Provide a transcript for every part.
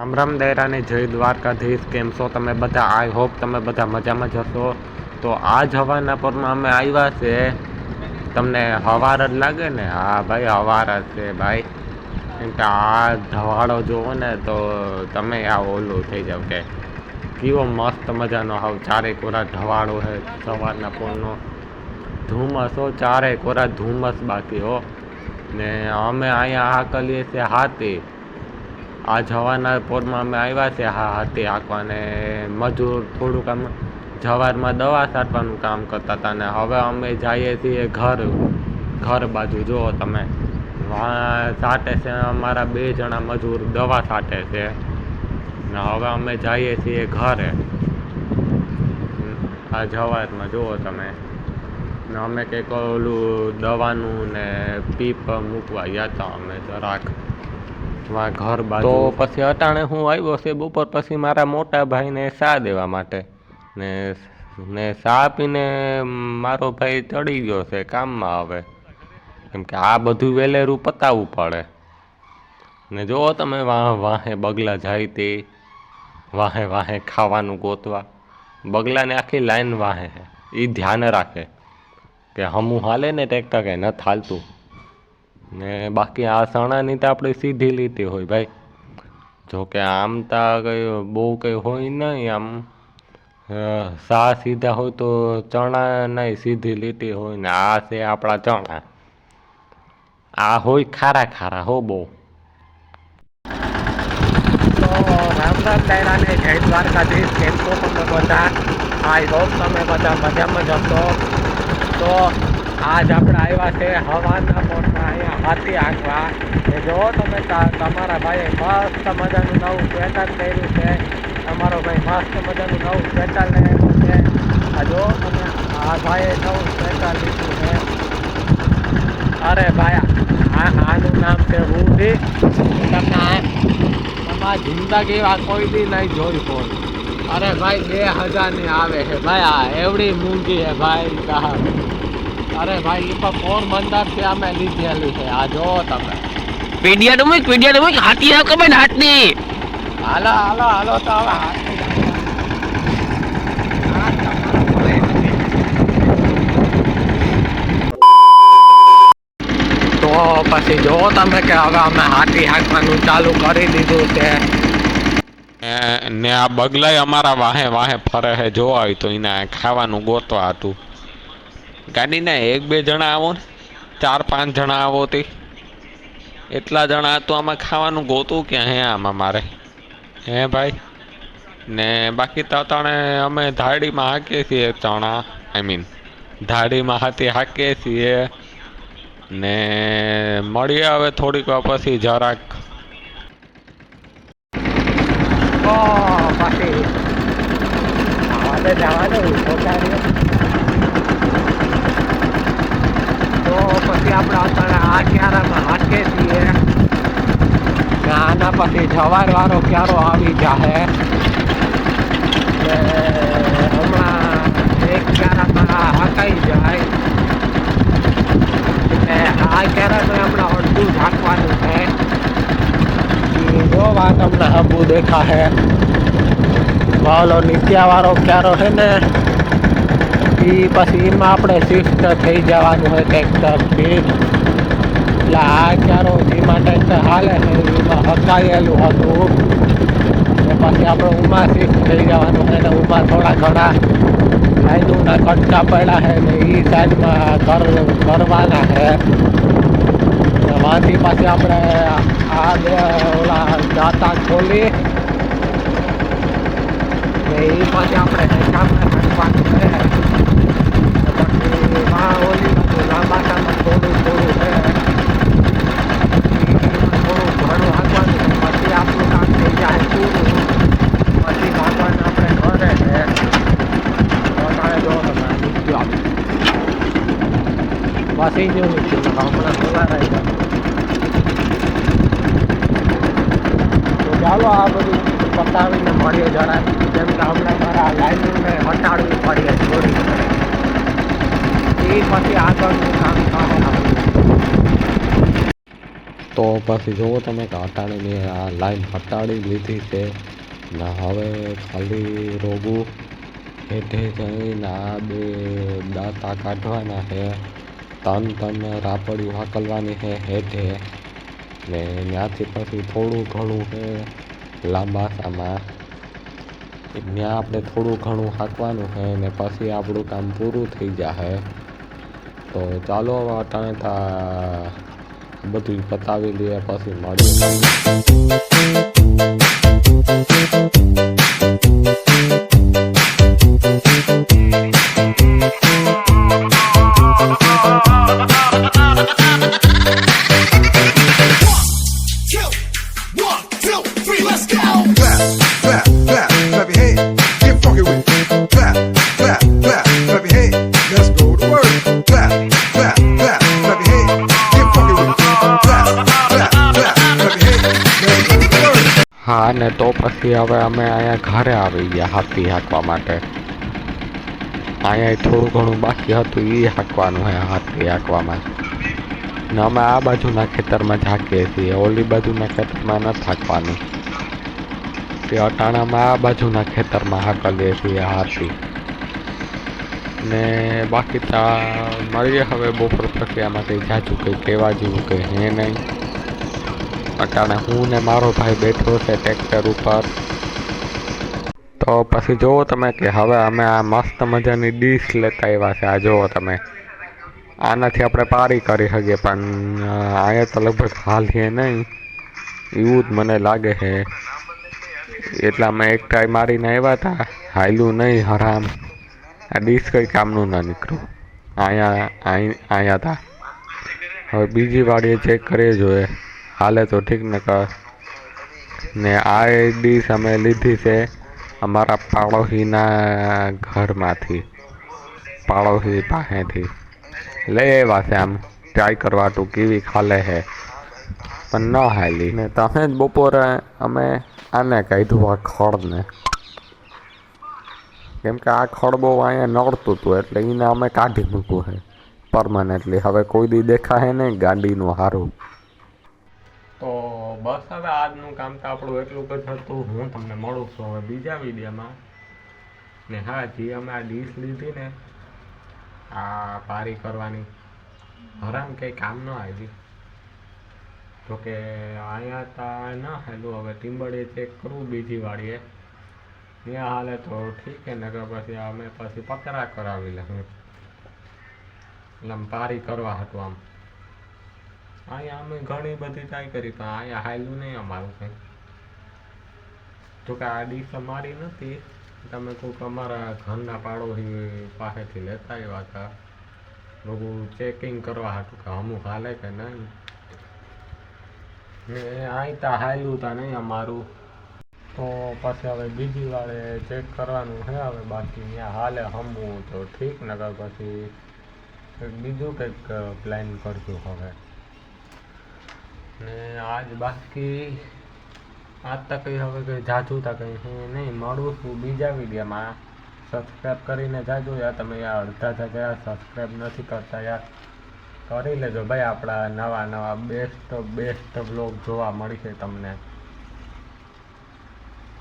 રામ રામ દૈરાની જય દ્વારકાધીશ, કેમ છો તમે બધા? આઈ હોપ તમે બધા મજામાં જશો તો તો આજ હવાના પરમાં અમે આવ્યા છે. તમને હવાર જ લાગે ને? હા ભાઈ, હવાર જ છે ભાઈ. કેમ કે આ ધવાડો જોવો ને તો તમે આ ઓલું થઈ જાવ કે કેવો મસ્ત મજાનો હાવ ચારે કોરા ઢવાળો છે સવારના પોરનો. ધુમ્મસ હો ચારે કોરા ધુમ્મસ બાકી હો. ને અમે અહીંયા આ કરીએ છીએ હાથી. આ જવાના પોરમાં અમે આવ્યા છે, હા હાથી હાંકવાને મજૂર થોડુંક આમ જવારમાં દવા છાંટવાનું કામ કરતા હતા ને હવે અમે જઈએ છીએ ઘર ઘર બાજુ. જુઓ તમે સાટે છે, અમારા બે જણા મજૂર દવા છાંટે છે. ને હવે અમે જઈએ છીએ ઘરે. આ જવારમાં, જુઓ તમે. ને અમે કંઈક ઓલું દવાનું ને પીપ મૂકવા ગયા હતા અમે જરાક. ઘર બાજુ. તો પછી અટાણે હું આવ્યો છે બપોર પછી મારા મોટા ભાઈને સા દેવા માટે. ને ને સા પીને મારો ભાઈ ચડી ગયો છે કામમાં હવે. કેમ કે આ બધું વેલેરું પતાવવું પડે. ને જો તમે વાહ વાહે બગલા જાય તે વાહે વાહે ખાવાનું ગોતવા. બગલાને આખી લાઈન વાહે એ ધ્યાન રાખે. કે હમું હાલે ને ટ્રેક્ટર કે નથી હાલતું ને બાકી આ સણાની તો આપણે સીધી લીટી હોય ભાઈ. જો કે આમ તો કંઈ બહુ કંઈ હોય નહીં આમ. સા સીધા હોય તો ચણા નહીં સીધી લીટી હોય ને આ છે આપણા ચણા. આ હોય ખારા ખારા હો બહુ. રામ રામ ડાયરાને જય દ્વારકાધીશ કેમ તમે બધા? આઈ હોપ તમે બધા મજામાં જ તો આજ આપણે આવ્યા છે હવાના અહીંયા. હાથી આંકવા. એ જો તમે તમારા ભાઈએ મસ્ત મજાનું નવું સ્વેટર પહેર્યું છે. તમારો ભાઈ મસ્ત મજાનું નવું સ્વેટર લેવાનું છે. આ જો તમે આ ભાઈએ નવું સ્વેટર લીધું છે. અરે ભાઈ આ, આનું નામ છે રૂઢી તમને તમારા જિંદગીમાં કોઈ બી નહીં જોઈ હોય. અરે ભાઈ, બે હજારની આવે છે. ભાઈ, આ એવડી મૂંગી છે ભાઈ સાહેબ. અરે ભાઈ એ તો પોરબંદર છે? અમે લીધેલું છે. આ જો તમે. પીડિયા ડુમુક પીડિયા ડુમુક હાથી હાવ હાથની હાલો હાલો હાલો તો હવે. તો પછી જો તમે કે હવે અમે હાથી હાંકવાનું ચાલુ કરી દીધું છે. ને આ બગલાય અમારા વાહે વાહે ફરે હે જોવા હોય તો એને ખાવાનું ગોતવા હતું. ગાડીના એક બે જણા આવો ને. ચાર પાંચ જણા આવો તે. એટલા જણા તો આમાં ખાવાનું ગોતું ક્યાં હે આમાં મારે? હે ભાઈ? ને બાકી તણે અમે ધાડીમાં હાકીએ છીએ ચણા આઈ મીન ધાડીમાં હાથી હાકીએ છીએ. ને મળીએ હવે થોડીક પછી જરાક. પછી આવાને જવાનું પોતાની તો પછી આપણે અત્યારે આ ક્યારામાં હાંકીએ છીએ. આના પછી જવાર વાળો ક્યારો આવી જાહે. હમણાં એક ક્યારામાં હાંકાઈ જાય. આ ક્યારાને હમણાં અડધું ઢાંકવાનું છે. જો વાત હમણાં હબુ દેખા હે વાલો નીતિયાવાળો ક્યારો છે ને? એ પછી એમાં આપણે શિફ્ટ થઈ જવાનું હોય ટ્રેક્ટરથી એટલે આ ચારો જેમાં ટ્રેક્ટર હાલે છે, એમાં હકાયેલું હતું. ને પછી આપણે ઉમાં શિફ્ટ થઈ જવાનું હોય ને ઉમાં થોડા ઘણા લાઈનોના કટકા પડ્યા છે, ને એ સાઈડમાં કર કરવાના છે. વાંધી વાંથી આપણે આ બે ઓલા દાંતા ખોલી. ને એ પછી આપણે કામ કરવાનું છે. માં ઓલી બાજુ લાંબા થોડું થોડું છે થોડું ઘણું હાંકવાનું પછી કામ થઈ જાય પૂરું પછી ભાગવાનું આપણે ઘરે છે તારે જો તમે છે હમણાં ખોલા રહી તો ચાલો આ બધું પતાવીને મળીએ જરા જેમ કે હમણાં મારા લાઈનને હટાડવી પડીએ થોડી એ પછી આગળનું તો પછી જુઓ તમે કે હટાણીની આ લાઈન હટાડી લીધી છે. ને, હવે ખાલી રોગું હેઠે જઈને આ બે દાંતા કાઢવાના છે. તન તન રાપડી વાકલવાની છે હેઠે. ને ત્યાંથી પછી થોડું ઘણું છે લાંબાસામાં ત્યાં આપણે થોડું ઘણું હાંકવાનું છે ને પછી આપણું કામ પૂરું થઈ જશે તો ચાલો અટાણે તા બધું પતાવી લઈએ પછી મળીએ. ને તો પછી હવે અમે અહીંયા ઘરે આવી ગયા હાથી હાંકવા માટે. અહીંયા થોડું ઘણું બાકી હતું એ હાંકવાનું હે, હાથી હાંકવામાં. ને અમે આ બાજુના ખેતરમાં જ હાંકીએ છીએ, ઓલી બાજુના ખેતરમાં નથી હાંકવાનું. તે અટાણામાં આ બાજુના ખેતરમાં હાંકલીએ છીએ હાથી. ને બાકી તા મળીએ હવે બપોર આમાં કંઈ જાજુ કંઈ કહેવા જેવું કંઈ હે નહીં. અટાણે હું ને મારો ભાઈ બેઠો છે ટ્રેક્ટર ઉપર. તો પછી જુઓ તમે કે હવે અમે આ મસ્ત મજાની ડીશ લેતા આવ્યા છે. આ જુઓ તમે. આનાથી આપણે પારી કરી શકીએ, પણ અહીંયા તો લગભગ હાલ છે નહીં. એવું જ મને લાગે છે. એટલે અમે એક ટ્રાય મારીને આવ્યા હતા. હાયલું નહીં, હરામ. આ ડીશ કંઈ કામનું ના નીકળ્યું. અહીંયા, અહીં, અહીંયા હતા. હવે બીજી વાડીએ ચેક કરીએ જોઈએ. હાલે તો ઠીક ને કર ને આ ડીશ અમે લીધી છે અમારા પાડોશીના ઘરમાંથી. પાડોશી પાસેથી. લઈ આવ્યા છે આમ. ટ્રાય કરવા તું કેવી ખાલે છે પણ ન હાલી. ને તમે જ બપોરે અમે આને કાઢ્યું આ ખડને કેમ કે આ ખડ બહુ અહીંયા નડતું હતું એટલે એને અમે કાઢી મૂક્યું છે પરમાનન્ટલી હવે કોઈ દી દેખાય નહીં ગાડીનું તો બસ હવે આજનું કામ તો આપણું એટલું જ હતું. હું તમને મળું છું હવે બીજા વિડીયોમાં. ને હા, જે અમે આ ડીશ લીધી ને, આ પારી કરવાની, હરામ કંઈ કામ ન આવી. જોકે અહીંયા તા ન હેલું હવે ટીમ્બડીએ ચેક કરવું બીજી વાળીએ ત્યાં હાલે તો ઠીક છે, નકર પછી અમે પછી પકડા કરાવી લઈએ. એટલે પારી કરવા હતું આમ. અહીંયા અમે ઘણી બધી ટ્રાય કરી, પણ અહીંયા હાયલું નહીં અમારું કંઈ. જોકે આ ડીશ અમારી નથી. તમે કોઈક અમારા ઘરના પાડોશી પાસેથી લેતા આવ્યા હતા. લોકો ચેકિંગ કરવા હતું કે અમુક હાલે કે નહીં. ને અહીં તા હાલ્યું તા નહીં અમારું. તો પછી હવે બીજી વારે ચેક કરવાનું છે, હવે બાકી ત્યાં હાલે હમવું તો ઠીક, નકર પછી બીજું કંઈક પ્લાન કરશું હવે. ને આજ બાકી આજ તક હવે કંઈ જાજુ તક નહીં. મળું છું બીજા વિડીયોમાં. સબસ્ક્રાઈબ કરીને જાજો યાર. તમે યાર અડધા થતા યાર. સબસ્ક્રાઈબ નથી કરતા યાર. કરી લેજો ભાઈ આપણા નવા નવા બેસ્ટ બેસ્ટ બ્લોગ જોવા મળશે તમને.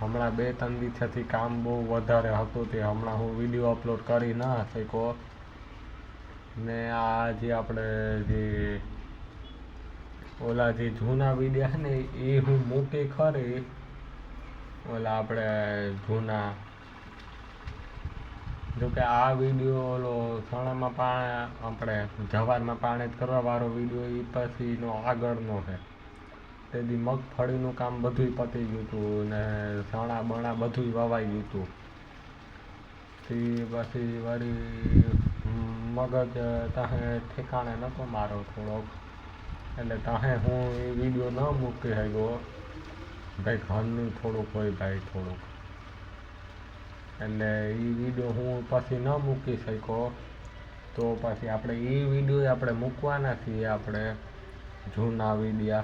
હમણાં બે ત્રણ દિવસથી કામ બહુ વધારે હતું તે હમણાં હું વીડિયો અપલોડ કરી ન શક્યો. ને આ જે આપણે જે ઓલા જે જૂના વિડિયા ને એ હું મૂકી ખરી. ઓલા આપણે જૂના. જોકે આ વીડિયો ઓલો સણામાં પાણી, આપણે જવારમાં પાણી જ કરવા વાળો વીડિયો એ પછીનો આગળનો છે. તેથી મગફળીનું કામ બધુંય પતી ગયું હતું ને ચણા બણા બધુંય વવાઈ ગયું હતું થી પછી વળી મગજ તાહે ઠેકાણે નહોતો મારો થોડોક. એટલે તાહે હું એ વીડિયો ન મૂકી શક્યો ભાઈ ઘરનું થોડુંક હોય ભાઈ થોડુંક. એટલે એ વીડિયો હું પછી ન મૂકી શક્યો. તો પછી આપણે એ વીડિયો આપણે મૂકવાના છીએ આપણે જૂના વિડીયા.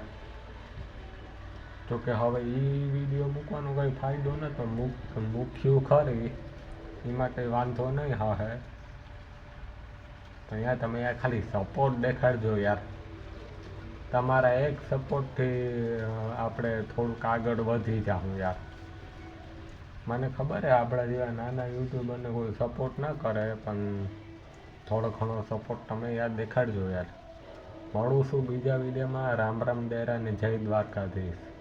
જોકે હવે એ વીડિયો મૂકવાનો કંઈ ફાયદો નતો મૂક મૂક્યું ખરી. એમાં કંઈ વાંધો નહીં હે તો યાર તમે ખાલી સપોર્ટ દેખાડજો યાર. તમારા એક સપોર્ટથી આપણે થોડુંક આગળ વધી જાઉં યાર. મને ખબર છે, આપણા જેવા નાના યુટ્યુબરને કોઈ સપોર્ટ ના કરે, પણ થોડો ઘણો સપોર્ટ તમે યાર દેખાડજો યાર. મળું છું બીજા વિડીયોમાં. રામ રામ દેરા અને જય દ્વારકાધીશ.